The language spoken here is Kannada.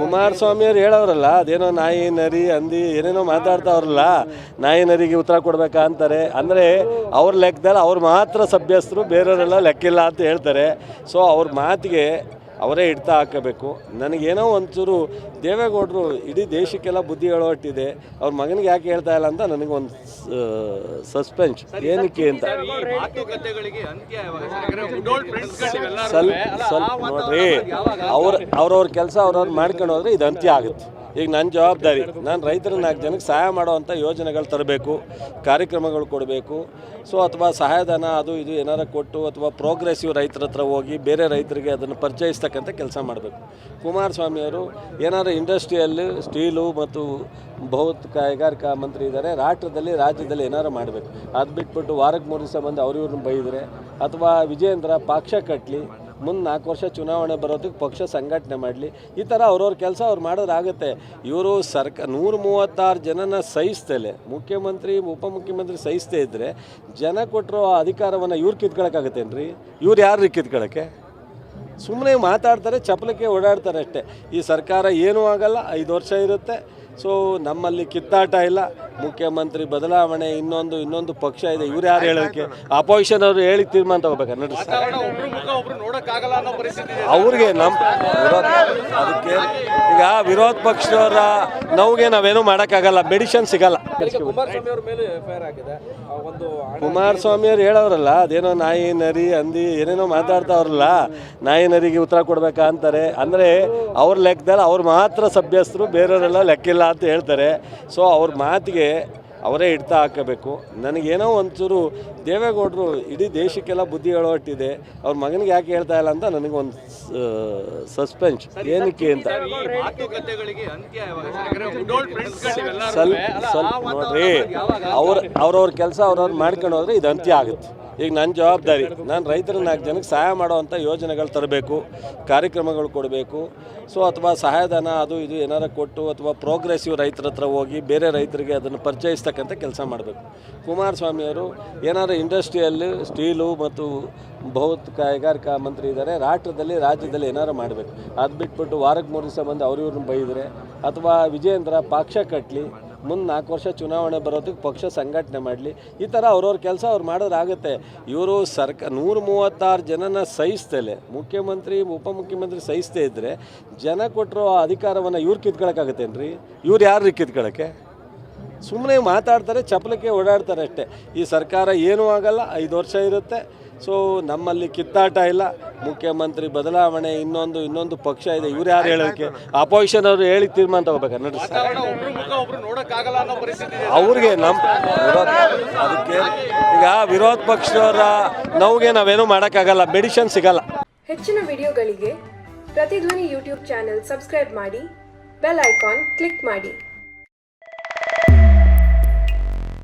ಕುಮಾರಸ್ವಾಮಿ ಅವ್ರು ಹೇಳೋರಲ್ಲ ಅದೇನೋ ನಾಯಿ ನರಿ ಅಂದಿ ಏನೇನೋ ಮಾತಾಡ್ತಾವ್ರಲ್ಲ ನಾಯಿ ನರಿಗೆ ಉತ್ತರ ಕೊಡ್ಬೇಕಾ ಅಂತಾರೆ. ಅಂದರೆ ಅವ್ರ ಲೆಕ್ಕದಲ್ಲಿ ಅವ್ರು ಮಾತ್ರ ಸಭ್ಯಸ್ಥರು ಬೇರೆಯವರೆಲ್ಲ ಲೆಕ್ಕಿಲ್ಲ ಅಂತ ಹೇಳ್ತಾರೆ. ಸೊ ಅವ್ರ ಮಾತಿಗೆ ಅವರೇ ಇಡ್ತಾ ಹಾಕಬೇಕು. ನನಗೇನೋ ಒಂಚೂರು ದೇವೇಗೌಡರು ಇಡೀ ದೇಶಕ್ಕೆಲ್ಲ ಬುದ್ಧಿ ಹೇಳೋಟ್ಟಿದೆ ಅವ್ರ ಮಗನಿಗೆ ಯಾಕೆ ಹೇಳ್ತಾ ಇಲ್ಲ ಅಂತ ನನಗೊಂದು ಸಸ್ಪೆನ್ಸ್ ಏನಕ್ಕೆ ಅಂತ. ಸ್ವಲ್ಪ ಸ್ವಲ್ಪ ನೋಡ್ರಿ ಅವ್ರ ಅವ್ರವ್ರ ಕೆಲಸ ಅವ್ರವ್ರು ಮಾಡ್ಕೊಂಡು ಹೋದ್ರೆ ಇದು ಅಂತ್ಯ ಆಗುತ್ತೆ. ಈಗ ನನ್ನ ಜವಾಬ್ದಾರಿ, ನಾನು ರೈತರ ನಾಲ್ಕು ಜನಕ್ಕೆ ಸಹಾಯ ಮಾಡುವಂಥ ಯೋಜನೆಗಳು ತರಬೇಕು, ಕಾರ್ಯಕ್ರಮಗಳು ಕೊಡಬೇಕು. ಸೊ, ಅಥವಾ ಸಹಾಯಧನ ಅದು ಇದು ಏನಾರ ಕೊಟ್ಟು, ಅಥವಾ ಪ್ರೋಗ್ರೆಸಿವ್ ರೈತರ ಹತ್ರ ಹೋಗಿ ಬೇರೆ ರೈತರಿಗೆ ಅದನ್ನು ಪರಿಚಯಿಸ್ತಕ್ಕಂಥ ಕೆಲಸ ಮಾಡಬೇಕು. ಕುಮಾರಸ್ವಾಮಿಯವರು ಏನಾರು ಇಂಡಸ್ಟ್ರಿಯಲ್ಲಿ ಸ್ಟೀಲು ಮತ್ತು ಬಹುತ್ ಕೈಗಾರಿಕಾ ಮಂತ್ರಿ ಇದ್ದಾರೆ, ರಾಷ್ಟ್ರದಲ್ಲಿ, ರಾಜ್ಯದಲ್ಲಿ ಏನಾರು ಮಾಡಬೇಕು. ಅದು ಬಿಟ್ಬಿಟ್ಟು ವಾರಕ್ಕೆ ಮೂರು ದಿವಸ ಬಂದು ಅವ್ರ ಇವ್ರನ್ನ ಬೈದರೆ, ಅಥವಾ ವಿಜಯೇಂದ್ರ ಪಾಕ್ಷ ಕಟ್ಟಲಿ ಮುಂದೆ ನಾಲ್ಕು ವರ್ಷ ಚುನಾವಣೆ ಬರೋದಕ್ಕೆ ಪಕ್ಷ ಸಂಘಟನೆ ಮಾಡಲಿ. ಈ ಥರ ಅವ್ರವ್ರ ಕೆಲಸ ಅವ್ರು ಮಾಡೋದಾಗುತ್ತೆ. ಇವರು ಸರ್ಕ, ನೂರ ಮೂವತ್ತಾರು ಜನನ ಸಹಿಸ್ತಲೆ. ಮುಖ್ಯಮಂತ್ರಿ, ಉಪಮುಖ್ಯಮಂತ್ರಿ ಸಹಿಸ್ತೇ ಇದ್ದರೆ ಜನ ಕೊಟ್ಟಿರೋ ಅಧಿಕಾರವನ್ನು ಇವ್ರು ಕಿತ್ಕೊಳಕ್ಕಾಗತ್ತೇನ್ರಿ? ಇವ್ರು ಯಾರು ಕಿತ್ಕೊಳಕ್ಕೆ? ಸುಮ್ಮನೆ ಮಾತಾಡ್ತಾರೆ, ಚಪ್ಪಲಕ್ಕೆ ಓಡಾಡ್ತಾರೆ ಅಷ್ಟೇ. ಈ ಸರ್ಕಾರ ಏನೂ ಆಗಲ್ಲ, ಐದು ವರ್ಷ ಇರುತ್ತೆ. ಸೊ ನಮ್ಮಲ್ಲಿ ಕಿತ್ತಾಟ ಇಲ್ಲ. ಮುಖ್ಯಮಂತ್ರಿ ಬದಲಾವಣೆ ಇನ್ನೊಂದು ಇನ್ನೊಂದು ಪಕ್ಷ ಇದೆ. ಇವ್ರು ಯಾರು ಹೇಳೋಕ್ಕೆ ಅಪೋಸಿಷನ್ ಅವರು ಹೇಳಿ ತೀರ್ಮಾನ ತಗೋಬೇಕು? ನಡೆಸಿ ಸರ್. ವಾತಾವರಣ ಒಬ್ರು ಮುಖ ಒಬ್ರು ನೋಡಕ್ಕಾಗಲ್ಲ ಅನ್ನೋ ಪರಿಸ್ಥಿತಿ ಇದೆ. ಅವ್ರಿಗೆ ನಮ್ಮ ವಿರೋಧ. ಅದಕ್ಕೆ ಈಗ ವಿರೋಧ ಪಕ್ಷದವರ ನಮಗೆ ನಾವೇನು ಮಾಡೋಕ್ಕಾಗಲ್ಲ. ಮೆಡಿಷನ್ ಸಿಗಲ್ಲ. ಕುಮಾರಸ್ವಾಮಿ ಅವ್ರು ಹೇಳೋರಲ್ಲ ಅದೇನೋ ನಾಯಿ ನರಿ ಅಂದಿ ಏನೇನೋ ಮಾತಾಡ್ತಾವ್ರಲ್ಲ ನಾಯಿ ನರಿಗೆ ಉತ್ತರ ಕೊಡ್ಬೇಕಾ ಅಂತಾರೆ. ಅಂದರೆ ಅವ್ರ ಲೆಕ್ಕದಲ್ಲಿ ಅವ್ರು ಮಾತ್ರ ಸಭ್ಯಸ್ಥರು ಬೇರೆಯವರೆಲ್ಲ ಲೆಕ್ಕಿಲ್ಲ. ಅಂತ ಹೇಳ್ತಾರೆ. ಸೊ ಅವ್ರ ಮಾತಿಗೆ ಅವರೇ ಇಡ್ತಾ ಹಾಕಬೇಕು. ನನಗೇನೋ ಒಂಚೂರು ದೇವೇಗೌಡರು ಇಡೀ ದೇಶಕ್ಕೆಲ್ಲ ಬುದ್ಧಿ ಹೇಳೋಟ್ಟಿದೆ ಅವ್ರ ಮಗನಿಗೆ ಯಾಕೆ ಹೇಳ್ತಾ ಇಲ್ಲ ಅಂತ ನನಗೊಂದು ಸಸ್ಪೆನ್ಸ್ ಏನಕ್ಕೆ ಅಂತ. ಸ್ವಲ್ಪ ಸ್ವಲ್ಪ ನೋಡ್ರಿ ಅವ್ರ ಅವ್ರವ್ರ ಕೆಲಸ ಅವ್ರವ್ರು ಮಾಡ್ಕೊಂಡು ಹೋದ್ರೆ ಇದು ಅಂತ್ಯ ಆಗುತ್ತೆ. ಈಗ ನನ್ನ ಜವಾಬ್ದಾರಿ, ನಾನು ರೈತರ ನಾಲ್ಕು ಜನಕ್ಕೆ ಸಹಾಯ ಮಾಡುವಂಥ ಯೋಜನೆಗಳು ತರಬೇಕು, ಕಾರ್ಯಕ್ರಮಗಳು ಕೊಡಬೇಕು. ಸೊ ಅಥವಾ ಸಹಾಯಧನ ಅದು ಇದು ಏನಾರ ಕೊಟ್ಟು ಅಥವಾ ಪ್ರೋಗ್ರೆಸಿವ್ ರೈತರ ಹತ್ರ ಹೋಗಿ ಬೇರೆ ರೈತರಿಗೆ ಅದನ್ನು ಪರಿಚಯಿಸ್ತಕ್ಕಂಥ ಕೆಲಸ ಮಾಡಬೇಕು. ಕುಮಾರಸ್ವಾಮಿಯವರು ಏನಾರು ಇಂಡಸ್ಟ್ರಿಯಲ್ಲಿ ಸ್ಟೀಲು ಮತ್ತು ಬಹುತ್ ಕೈಗಾರಿಕಾ ಮಂತ್ರಿ ಇದ್ದಾರೆ ರಾಷ್ಟ್ರದಲ್ಲಿ, ರಾಜ್ಯದಲ್ಲಿ ಏನಾರು ಮಾಡಬೇಕು. ಅದು ಬಿಟ್ಬಿಟ್ಟು ವಾರಕ್ಕೆ ಮೂರು ದಿವಸ ಬಂದು ಅವ್ರಿವ್ರನ್ನ ಬೈದರೆ ಅಥವಾ ವಿಜಯೇಂದ್ರ ಪಾಕ್ಷ ಕಟ್ಟಲಿ ಮುಂದೆ ನಾಲ್ಕು ವರ್ಷ ಚುನಾವಣೆ ಬರೋದಕ್ಕೆ ಪಕ್ಷ ಸಂಘಟನೆ ಮಾಡಲಿ. ಈ ಥರ ಅವ್ರವ್ರ ಕೆಲಸ ಅವ್ರು ಮಾಡೋದಾಗುತ್ತೆ ಇವರು ಸರ್ಕ, ನೂರ ಮೂವತ್ತಾರು ಜನನ ಸಹಿಸ್ತೇಲೆ. ಮುಖ್ಯಮಂತ್ರಿ, ಉಪಮುಖ್ಯಮಂತ್ರಿ ಸಹಿಸ್ತೇ ಇದ್ದರೆ ಜನ ಕೊಟ್ಟಿರೋ ಅಧಿಕಾರವನ್ನು ಇವ್ರು ಕಿತ್ಕೊಳಕ್ಕಾಗತ್ತೇನ್ರಿ? ಇವ್ರು ಯಾರು ಕಿತ್ಕೊಳ್ಳೋಕ್ಕೆ ಸುಮ್ಮನೆ ಮಾತಾಡ್ತಾರೆ ಚಪಲಕ್ಕೆ ಓಡಾಡ್ತಾರೆ ಅಷ್ಟೇ. ಈ ಸರ್ಕಾರ ಏನೂ ಆಗಲ್ಲ ಐದು ವರ್ಷ ಇರುತ್ತೆ. ಸೊ ನಮ್ಮಲ್ಲಿ ಕಿತ್ತಾಟ ಇಲ್ಲ. ಮುಖ್ಯಮಂತ್ರಿ ಬದಲಾವಣೆ ಇನ್ನೊಂದು ಇನ್ನೊಂದು ಪಕ್ಷ ಇದೆ. ಇವ್ರು ಯಾರು ಹೇಳೋಕ್ಕೆ ಅಪೋಸಿಷನ್ ಅವರು ಹೇಳಿ ತೀರ್ಮಾನ ತಗೋಬೇಕು? ನಡ್ರಿ ಅವ್ರಿಗೆ ನಮ್ಮ ವಿರೋಧ. ಅದಕ್ಕೆ ಈಗ ವಿರೋಧ ಪಕ್ಷದವರ ನೋವಿಗೆ ನಾವೇನು ಮಾಡೋಕ್ಕಾಗಲ್ಲ. ಮೆಡಿಷನ್ ಸಿಗಲ್ಲ. ಹೆಚ್ಚಿನ ವಿಡಿಯೋಗಳಿಗೆ ಪ್ರತಿಧ್ವನಿ ಯೂಟ್ಯೂಬ್ ಚಾನೆಲ್ ಸಬ್ಸ್ಕ್ರೈಬ್ ಮಾಡಿ ಬೆಲ್ ಐಕಾನ್ ಕ್ಲಿಕ್ ಮಾಡಿ.